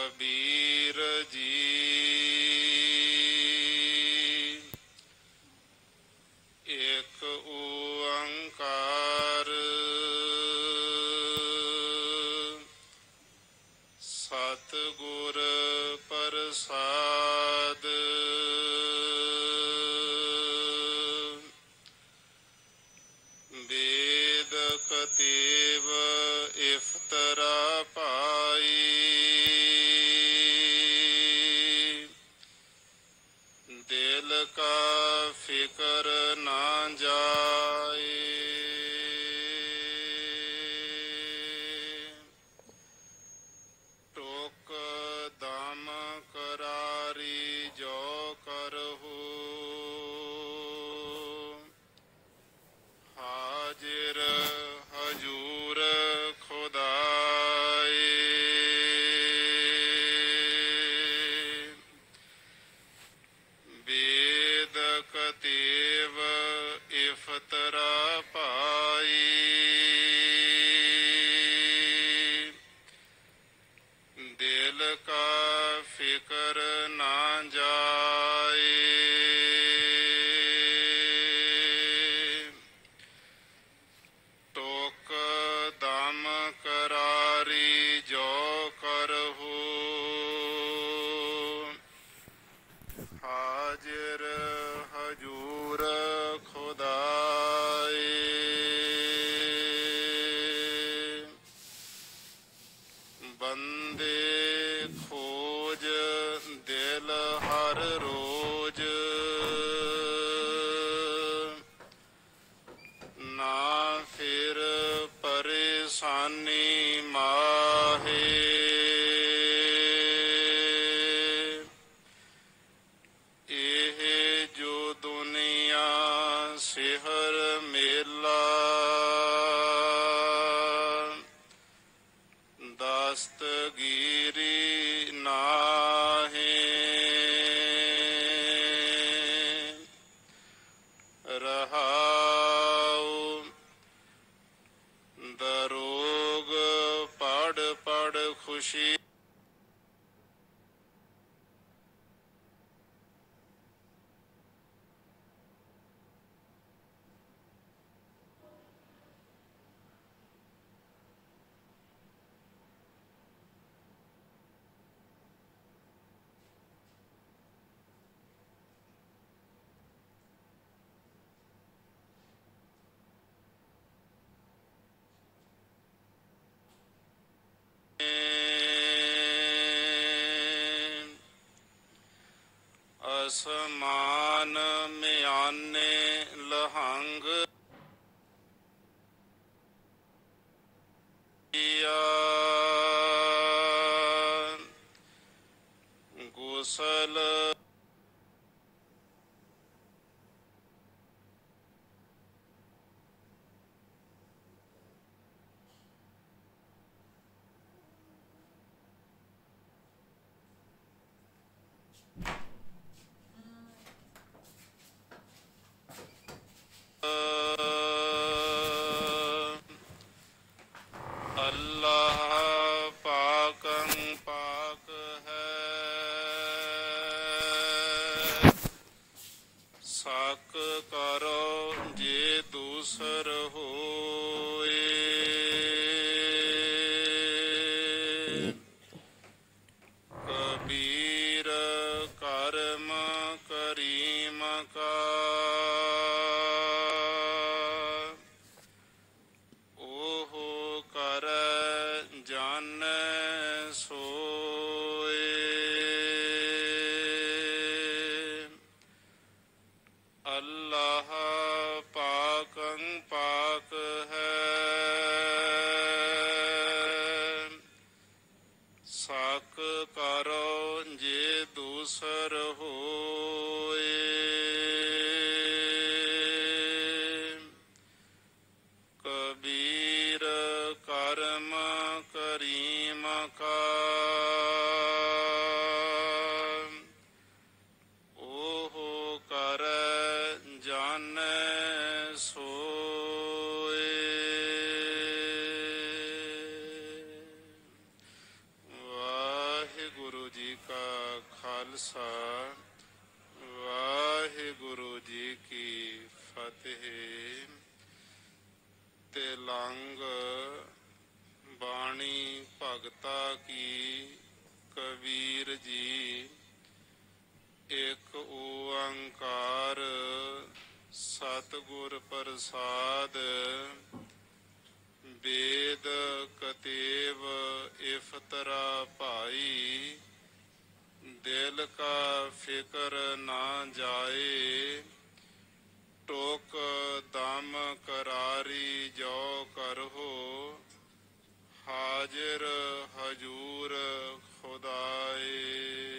ਕਬੀਰ ਜੀ। ਇੱਕ ਓੰਕਾਰ ਸਤਿਗੁਰ ਪ੍ਰਸਾਦ। ਵੇਦ ਕਤੇਵ ਇਫਤਰਾ ਕਾ ਨਾ ਜਾ ਇਫਤਰਾ ਦਸਤਗੀਰੀ ਨਾਹੀ। ਰਹਾਉ ਦਰੋਗ ਪੜ ਪੜ ਖੁਸ਼ੀ। ਅਸਮਾਨ ਮਿਆਨੇ ਲਹੰਗ। ਗੁਸਲ ਸਾਕ ਕਰੋ ਜੇ ਦੂਸਰ ਹੋ ਜੀ ਕਾ ਖਾਲਸਾ, ਵਾਹਿਗੁਰੂ ਜੀ ਕੀ ਫਤਿਹ। ਤਿਲੰਗ ਬਾਣੀ ਭਗਤਾ ਕੀ, ਕਬੀਰ ਜੀ, ਇੱਕ ਓੰਕਾਰ ਸਤਿਗੁਰ ਪ੍ਰਸਾਦ, ਵੇਦ ਕਤੇਵ ਇਫਤਰਾ ਭਾਈ। ਦਿਲ ਕਾ ਫਿਕਰ ਨਾ ਜਾਏ ਟੋਕ ਦਮ ਕਰਾਰੀ ਜੋ ਕਰਹੋ ਹਾਜ਼ਰ ਹਜੂਰ ਖੁਦਾਏ।